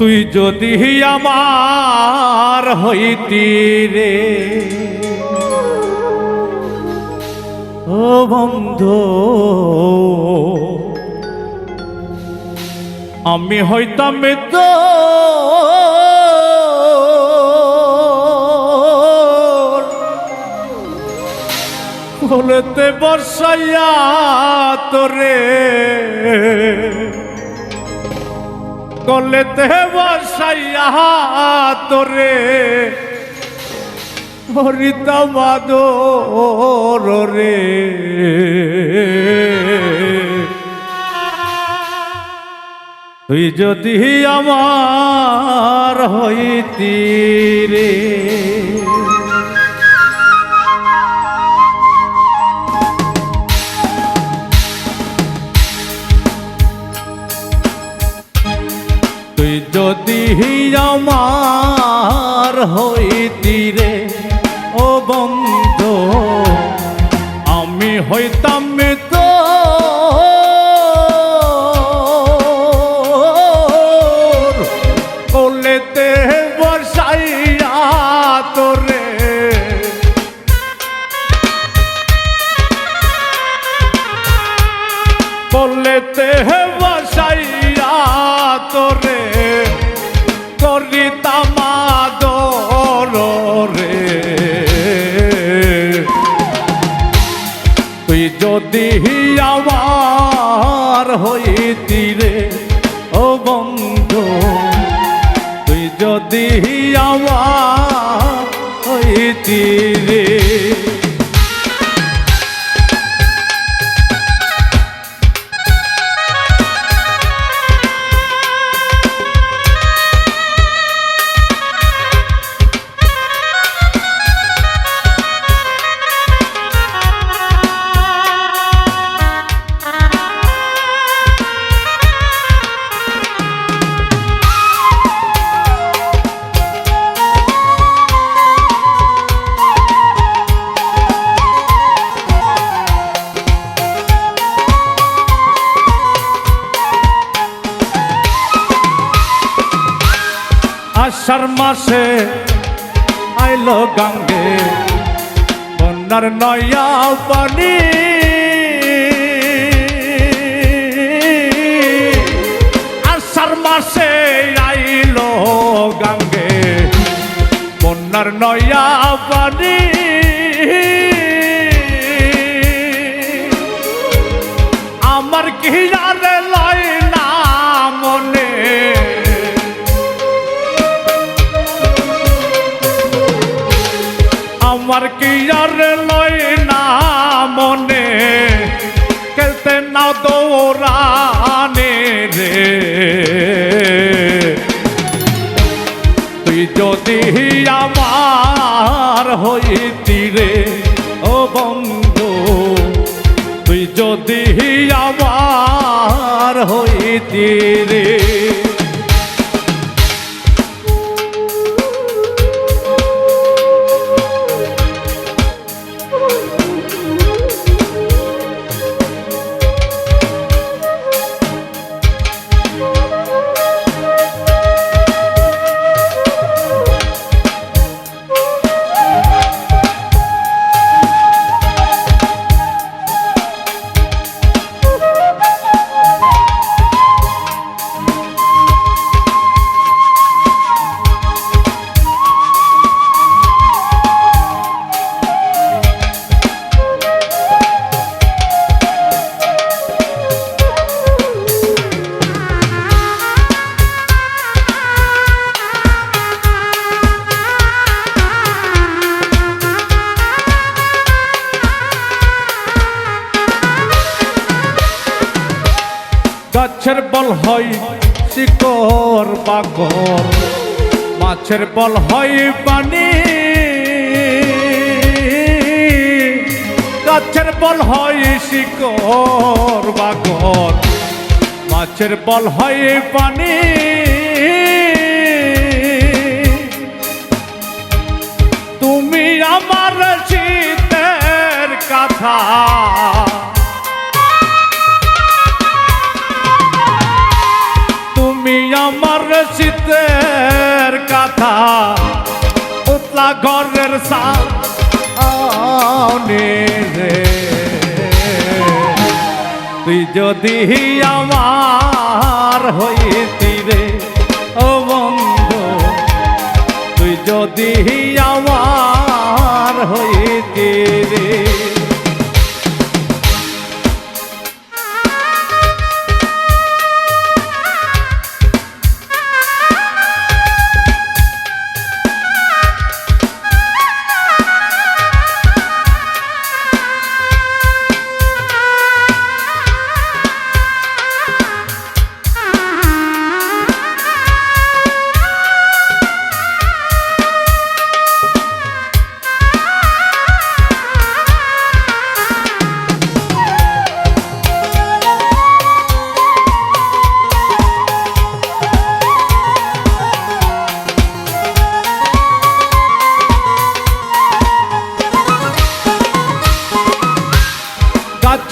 তুই যদি আমার হইতি রে। ও বন্ধু আমি হইতাম তো বলতে বর্ষাইয়া তোরে। কলেতে বসাইয়া তোরে হরিতা রে তুই যদি আমার হইতি রে। আমার হইতি রে ও বন্ধু আমি হইতাম তো কোলেতে বর্ষাইয়া তোরে আমার হইতি রে মাসে আইলো গাঙ্গে, বন্যার নয়া পানি। আষাঢ় মাসে আইলো গাঙ্গে, বন্যার নয়া পানি। আমার কি আর লয় আমার কি আর লয় না মনে? খেলতে না দৌড়ানে রে। তুই যদি আমার হইতি রে, ও বন্ধু, তুই যদি আমার হইতি রে। গাছের বল হয় শিকর বাকর মাছের বল হয় পানি গাছের বল হয় শিকর বাকর মাছের বল হয় পানি তুমি আমার শীতের কথা। ঘরের সামনে রে। তুই যদি আমার হইতি রে ও বন্ধু তুই যদি আমার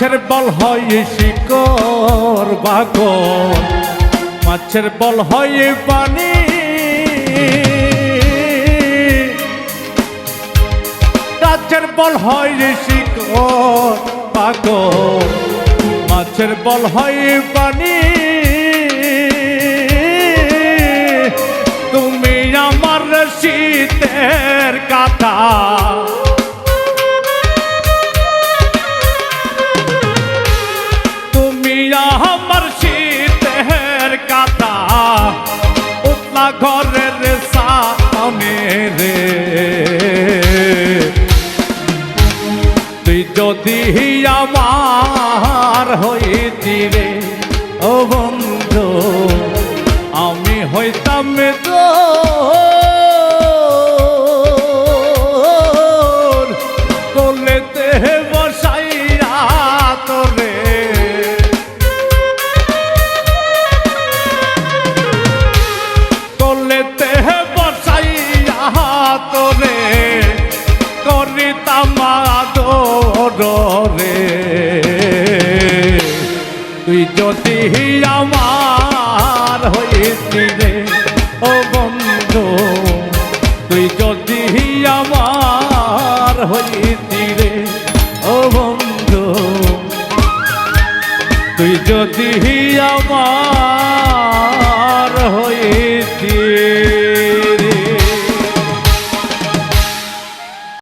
গাছের বল হয় শিকর বাগর। মাছের বল হয় পানি। গাছের বল হয় শিকর বাগর। মাছের বল হয় পানি। তুমি আমার শীতের কাটা যদি আমার হইতি রে তুই যদি আমার হইতি রে, ও বন্ধু, তুই যদি আমার হইতি রে, ও বন্ধু, তুই যদি আমার